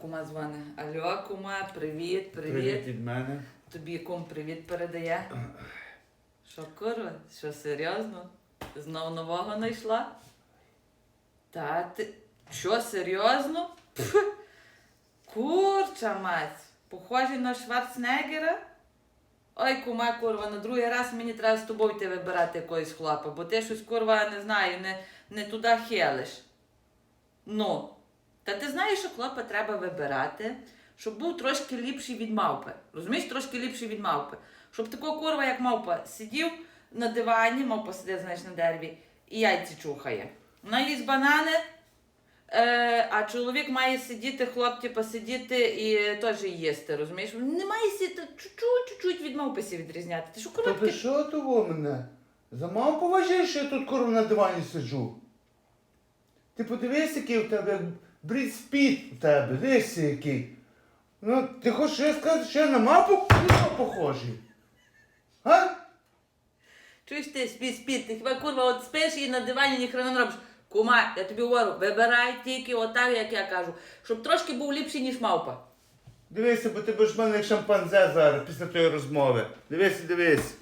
кума дзвонить. Алло, кума, привіт, привіт. Привіт від мене. Тобі кум привіт передає. Що, курва? Що серйозно? Знов нового знайшла? Та ти. Що, серйозно? Пф, Курча мать. Похожий на Шварценеггера? Ой, кума, курва, на другий раз мені треба з тобою йти вибирати якогось хлопа, бо ти щось, курва, не знаю, не, не туди хелиш. Ну, та ти знаєш, що хлопа треба вибирати, щоб був трошки ліпший від мавпи. Розумієш, трошки ліпший від мавпи. Щоб такого курва, як мавпа, сидів на дивані, мавпа сидить, знаєш, на дереві, і яйці чухає. Вона їсть банани, е, а чоловік має сидіти, хлоп, типу, сидіти і теж їсти, розумієш? Не має сидіти чуть-чуть, від мавпи відрізняти. Ти що Та ти що того мене? Замав поважаєш, що я тут курва на дивані сиджу. Ти подивись, який у тебе Брід Спіт у тебе, дивись який. Ну, ти хочеш що я сказати, що я на мапу похожий? А? Чуєш ти, спі, спі, ти хіба курва от спиш і на дивані ніхрена не робиш. Кума, я тобі говорю, вибирай тільки отак, як я кажу, щоб трошки був ліпший, ніж мавпа. Дивися, бо ти будеш в мене як шампанзе зараз після тої розмови. Дивись, дивись.